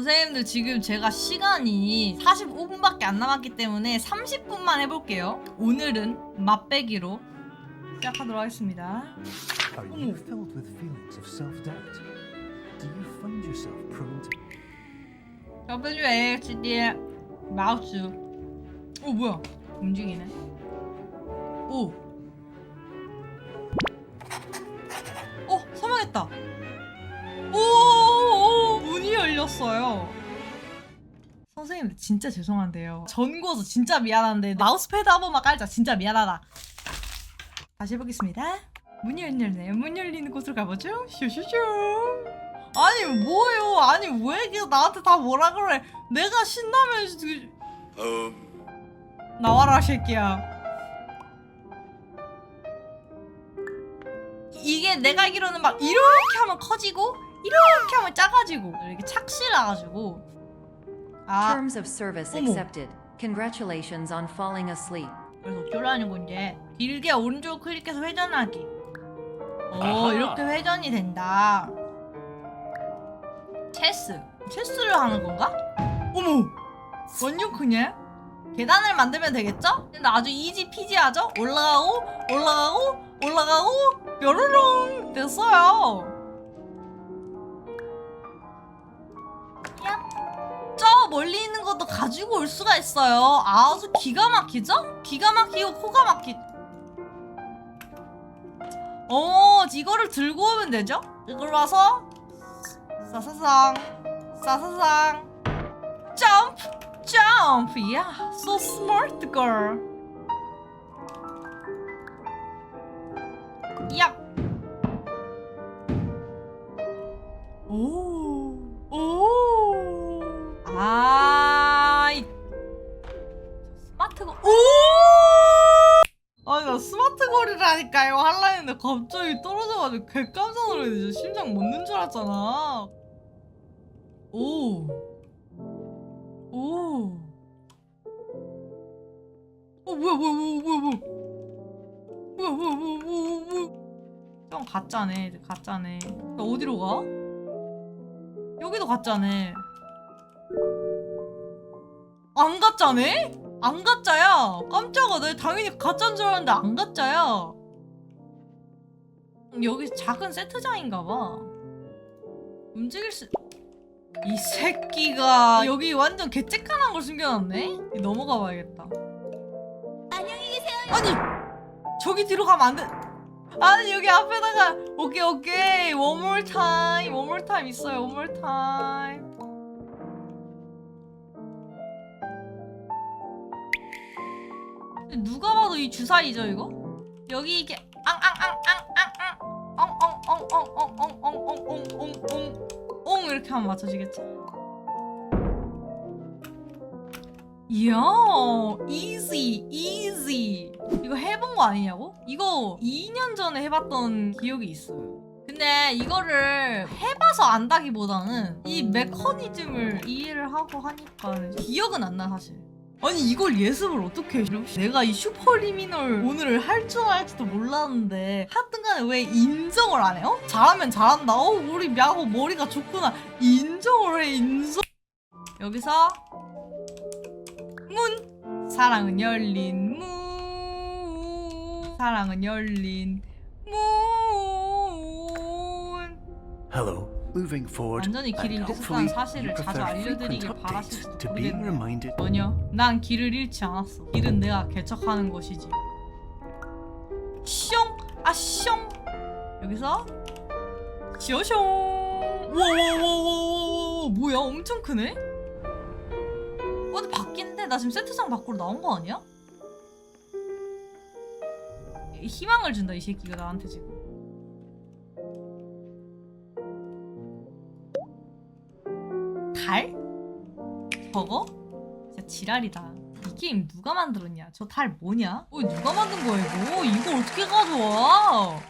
선생님들 지금 제가 시간이 45분밖에 안 남았기 때문에 30분만 해볼게요. 오늘은 맛배기로 시작하도록 하겠습니다. Are Mm. you filled with feelings of self-doubt? Do you find yourself prone to WASD 마우스. 오 뭐야? 움직이네. 오. 어 사망했다. 열렸어요. 선생님 진짜 죄송한데요. 전구어서 진짜 미안한데 마우스패드 한 번만 깔자. 진짜 미안하다. 다시 해보겠습니다. 문이 열렸네요. 문 열리는 곳으로 가보죠. 슈슈슈. 아니 뭐예요? 아니 왜 계속 나한테 다 뭐라 그래? 내가 신나면 그- 나와라 새끼야. 이게 내가 알기로는 막 이렇게 하면 커지고 이렇게 하면 작아지고 이렇게 착시 나가지고 아 Terms of service 어머. accepted. Congratulations on falling asleep. 그래서 어쩌라는 건지 길게 오른쪽 클릭해서 회전하기. 오 아하. 이렇게 회전이 된다. 체스 체스를 하는 건가? 어머 완전 크냐? 계단을 만들면 되겠죠? 근데 아주 이지 피지하죠? 올라가고 올라가고 올라가고 뾰로롱 됐어요. 멀리 있는 것도 가지고 올 수가 있어요. 아주 기가 막히죠? 기가 막히고 코가 막히. 어, 이거를 들고 오면 되죠? 이걸 와서 사사상 사사상 점프 점프 야 so smart girl 갑자기 떨어져가지고 개 깜짝 놀랐네. 진짜 심장 멎는 줄 알았잖아. 오, 오. 어, 뭐야, 뭐야, 뭐야, 뭐야, 뭐야. 뭐야, 뭐야, 뭐야, 뭐야, 뭐야. 형 가짜네, 가짜네. 나 어디로 가? 여기도 가짜네. 안 가짜네? 안 가짜야. 깜짝아. 나 당연히 가짜인 줄 알았는데 안 가짜야. 여기 작은 세트장인가 봐. 움직일 수... 이 새끼가 여기 완전 개째깐한 걸 숨겨놨네? 넘어가 봐야겠다. 안녕히 계세요. 아니! 저기 뒤로 가면 안 돼. 아니 여기 앞에다가 오케이 오케이 one more time one more time 있어요 one more time 누가 봐도 이 주사위죠 이거? 여기 이게 앙앙앙앙앙 앙엉엉엉엉엉엉엉엉엉엉 이렇게 하면 맞춰지겠지? 이야 easy easy 이거 해본 거 아니냐고? 이거 2년 전에 해봤던 기억이 있어요 근데 이거를 해봐서 안다기보다는 이 메커니즘을 이해를 하고 하니까 기억은 안 나 사실 아니 이걸 예습을 어떻게 해? 내가 이 슈퍼리미널 오늘을 할 줄 알지도 몰랐는데 하여튼간에 왜 인정을 안 해요? 잘하면 잘한다 어 우리 야구 머리가 좋구나 인정을 해 인정 여기서 문 사랑은 열린 문 사랑은 열린 문 Hello. Moving forward. 완전히 길을 and 잃었다는 hopefully 사실을 자주 prefer 알려드리길 frequent 바라실지도 to being 모르겠네요 reminded. 전혀 난 길을 잃지 않았어 길은 내가 개척하는 것이지 숑! 아 숑! 여기서 숑숑 와와와와와 뭐야 엄청 크네? 어디 바뀐데? 나 지금 세트장 밖으로 나온 거 아니야? 희망을 준다 이 새끼가 나한테 지금 달? 저거? 진짜 지랄이다. 이 게임 누가 만들었냐? 저 달 뭐냐? 어, 누가 만든 거야 이거? 이거 어떻게 가져와?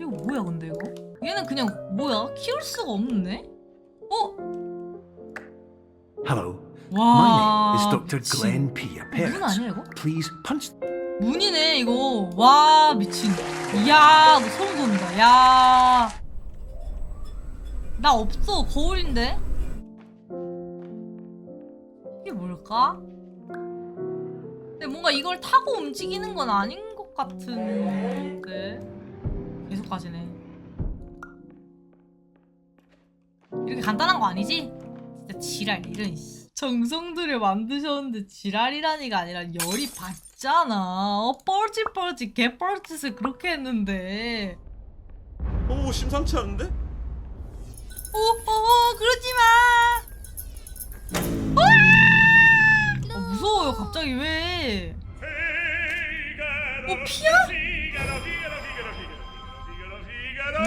이거 뭐야 근데 이거? 얘는 그냥 뭐야? 키울 수가 없네? 어? Hello. 와. My name is Dr. Glenn P. 문. 아니야 이거? Please punch 문이네 이거. 와 미친. 이야 너 소름 돋는다. 야. 나 없어 거울인데. 뭘까? 근데 뭔가 이걸 타고 움직이는 건 아닌 것 같은데 계속 가시네 이렇게 간단한 거 아니지? 진짜 지랄 이런 씨. 정성들여 만드셨는데 지랄이라니가 아니라 열이 받잖아 어, 뻘짓뻘짓 개뻘짓을 그렇게 했는데 오 심상치 않은데? 오, 오, 오 그러지 마. 무서워요. 갑자기 왜? 어 피야?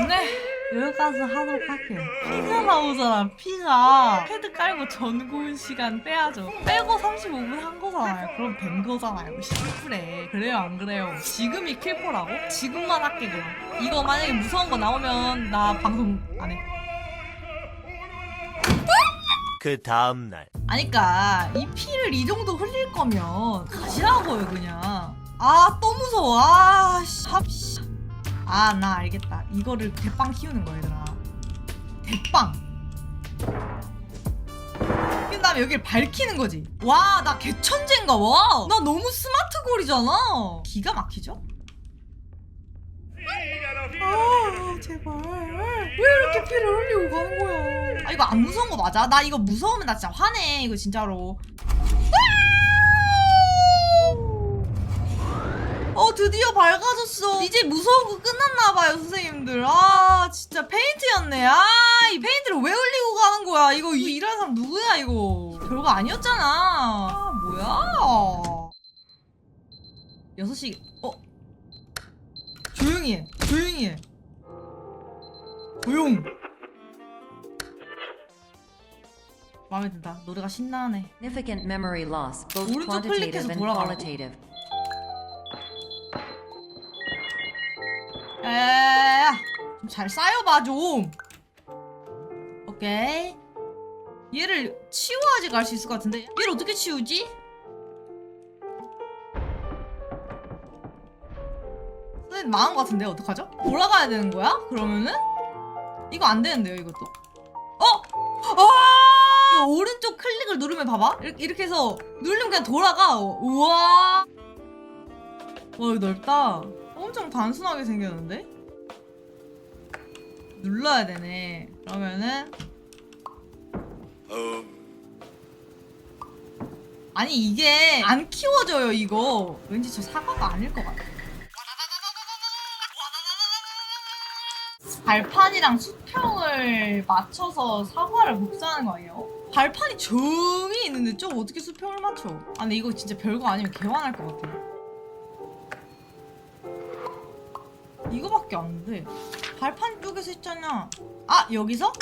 네. 여기까지 하도록 할게요. 피가 나오잖아. 피가 헤드 깔고 전고운 시간 빼야죠. 빼고 35분 한 거잖아요. 그럼 된 거잖아요. 심플해. 그래요 안 그래요? 지금이 킬포라고? 지금만 할게 그럼. 이거 만약에 무서운 거 나오면 나 방송 안 해. 그 다음 날. 아니까 이 피를 이 정도 흘릴 거면 가시라고요 그냥. 아 또 무서워. 아씨. 아나 알겠다. 이거를 대빵 키우는 거야 얘들아. 대빵. 그 다음에 여기를 밝히는 거지. 와 나 개천재인가 와나 너무 스마트 골이잖아. 기가 막히죠? 아 제발. 왜 이렇게 피를 흘리고 가는 거야? 아 이거 안 무서운 거 맞아? 나 이거 무서우면 나 진짜 화내 이거 진짜로. 어 드디어 밝아졌어. 이제 무서운 거 끝났나봐요 선생님들. 아 진짜 페인트였네. 아 이 페인트를 왜 흘리고 가는 거야? 이거 이 일하는 사람 누구야 이거? 별거 아니었잖아. 아 뭐야? 6시 어? 조용히 해 조용히 해 조용 마음에 든다 노래가 신나네 Significant memory loss, both 오른쪽 클릭해서 quantitative and 돌아가라고. qualitative. 야야야야 좀잘 쌓여봐 좀 오케이 얘를 치워야지 갈 수 있을 것 같은데 얘를 어떻게 치우지? 선생님 망한 것 같은데 어떡하죠? 돌아가야 되는 거야? 그러면은? 이거 안 되는데요 이것도 어? 아! 오른쪽 클릭을 누르면 봐봐 이렇게, 이렇게 해서 누르면 그냥 돌아가 우와 와 이거 넓다 엄청 단순하게 생겼는데? 눌러야 되네. 그러면은 아니 이게 안 키워져요 이거. 왠지 저 사과가 아닐 것 같아. 발판이랑 수평을 맞춰서 사과를 복사하는 거예요. 발판이 조용히 있는데 좀 어떻게 수평을 맞춰? 아 근데 이거 진짜 별거 아니면 개화날 것 같아. 이거밖에 안 돼. 발판 쪽에서 했잖아. 아 여기서?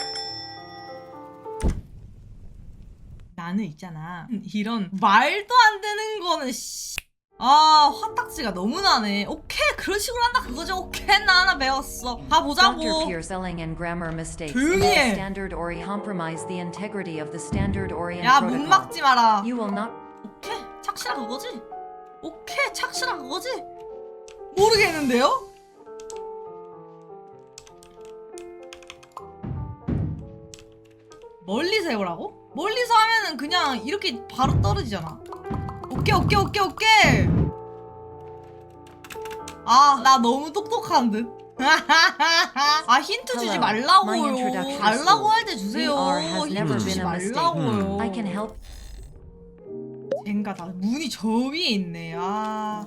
나는 있잖아. 이런 말도 안 되는 거는 씨. 아 화딱지가 너무 나네. 오케이 그런 식으로 한다 그거죠. 오케이 나 하나 배웠어. 가보자고. Piercelling and grammar mistakes 조용히 in the 해. standard ORI compromise the integrity of the standard ORIENT 야문 protocol. 막지 마라. You will not 오케이 착실한 그거지. 오케이 착실한 그거지. 모르겠는데요? 멀리서 해오라고? 멀리서 하면은 그냥 이렇게 바로 떨어지잖아. 오케이 오케이 오케이 오케이. 아 나 너무 똑똑한 듯. 아 힌트 주지 말라고요. 달라고. 할 때 주세요. 힌트 주지. 말라고요. Help 젠가 다 문이 저 위에 있네. 아.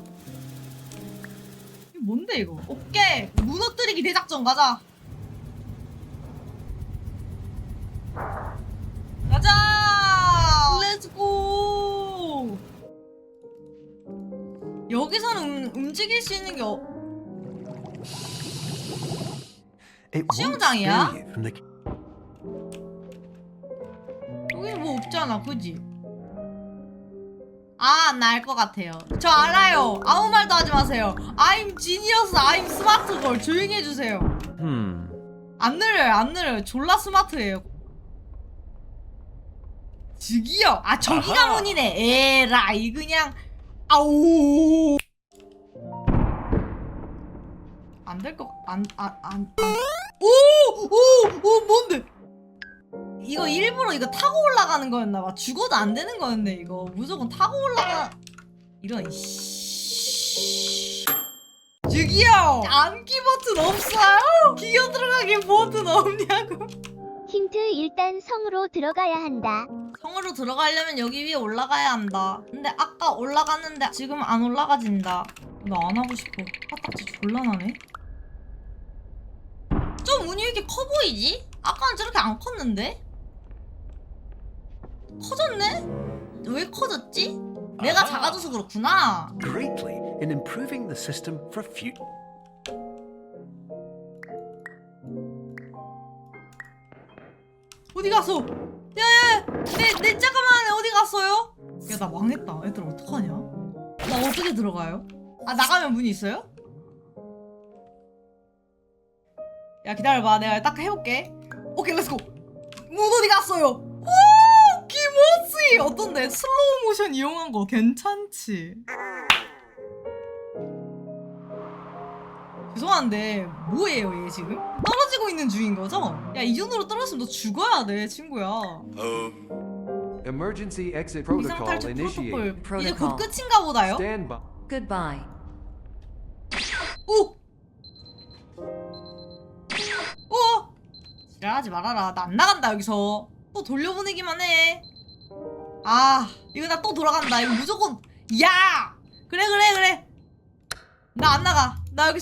뭔데 이거? 오케이. 무너뜨리기 대작전 가자. 가자. 렛츠고. 여기서는 음, 움직일 수 있는 게 어, 수영장이야? 여기 뭐 없잖아, 그지? 아, 나 알 것 같아요. 저 알아요. 아무 말도 하지 마세요. I'm genius, I'm smart girl. 조용히 해주세요. 음 안 느려요, 안 느려요. 졸라 스마트해요. 저기요. 아, 저기가. 문이네. 에라이, 그냥. 아우. 안될 것, 안, 안, 안, 안. 오! 오! 오, 뭔데? 이거 일부러 이거 타고 올라가는 거였나 봐. 죽어도 안 되는 거였네 이거. 무조건 타고 올라가. 이런 씨. 저기요. 암기 버튼 없어요? 기어 들어가기 버튼 없냐고. 힌트 일단 성으로 들어가야 한다. 성으로 들어가려면 여기 위에 올라가야 한다. 근데 아까 올라갔는데 지금 안 올라가진다. 나 안 하고 싶어. 화딱지 졸라 나네. 좀 운이 왜 이렇게 커 보이지? 아까는 저렇게 안 컸는데? 커졌네? 왜 커졌지? 내가 작아져서 그렇구나. Greatly in improving the system for future. 어디 갔어? 야야, 내, 내 잠깐만 어디 갔어요? 야 나 망했다. 애들 어떡하냐? 나 어떻게 들어가요? 아 나가면 문이 있어요? 야 기다려봐, 내가 딱 해볼게. 오케이, 렛츠고. 문 어디 갔어요? 오, 김호지 어떤데? 슬로우 모션 이용한 거 괜찮지? 죄송한데 뭐예요 얘 지금? 떨어지고 있는 중인 거죠? 야 이 정도로 떨어졌으면 너 죽어야 돼 친구야 Emergency exit 이상 protocol 탈출 initiated. 프로토콜 이제 곧 Protocol. 끝인가 보다요? Stand by. Goodbye. 오! 오! 지랄하지 말아라 나 안 나간다 여기서 또 돌려보내기만 해 아 이거 나 또 돌아간다 이거 무조건 야! 그래 그래 그래 나 안 나가 나여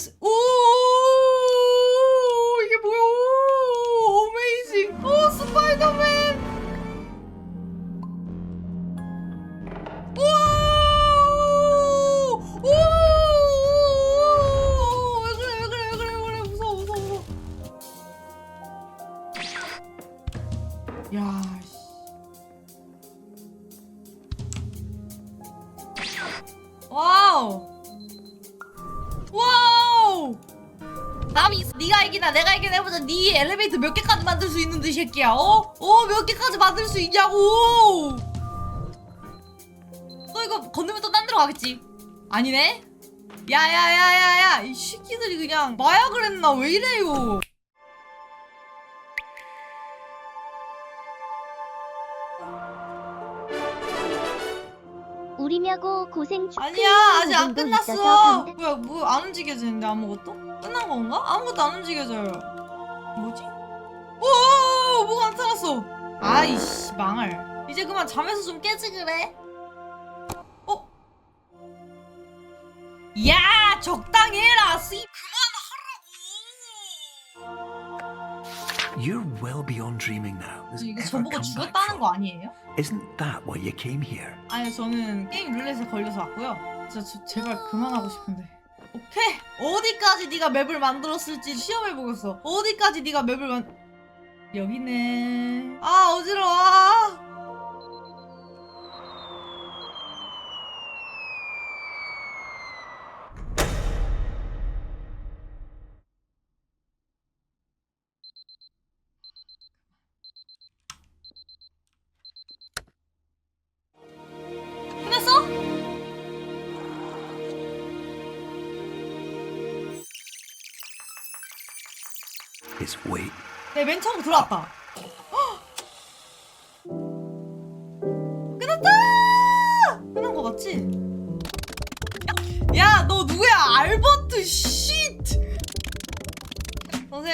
남이 네가 이기나 내가 이기나 해보자. 네 엘리베이터 몇 개까지 만들 수 있는데 이 새끼야. 어? 어 몇 개까지 만들 수 있냐고! 너 이거 건너면 또 딴 데로 가겠지? 아니네? 야야야야야 이 새끼들이 그냥 마약을 했나? 왜 이래요 우리냐고 고생 축 아니야 아직 안 끝났어 뭐야 뭐 안 움직여지는데 아무것도? 끝난 건가? 아무것도 안 움직여져요 뭐지? 오 뭐가 나타났어 아이씨 망할 이제 그만 잠에서 좀 깨지 그래 어? 야 적당히 해라 씨 You're well beyond dreaming now. 이거 저보고 back 거. 아니에요? Isn't that why you came here? 아니 저는 게임 룰렛에 걸려서 왔고요. 저, 저 제발 그만하고 싶은데. 오케이 어디까지 네가 맵을 만들었을지 시험해 보겠어. 어디까지 네가 맵을 만 여기네. 아 어지러워. 끝 Is wait. 네, 맨 처음 들어왔다.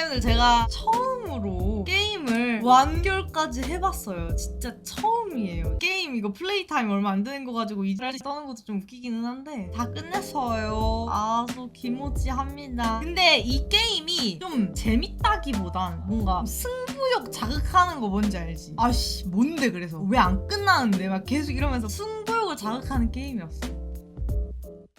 선생님들 제가 처음으로 게임을 완결까지 해봤어요. 진짜 처음이에요. 게임 이거 플레이 타임 얼마 안 되는 거 가지고 이지랄 떠는 것도 좀 웃기기는 한데 다 끝냈어요. 아주 기모찌합니다. 근데 이 게임이 좀 재밌다기보단 뭔가 승부욕 자극하는 거 뭔지 알지? 아씨 뭔데 그래서 왜 안 끝나는데 막 계속 이러면서 승부욕을 자극하는 게임이었어.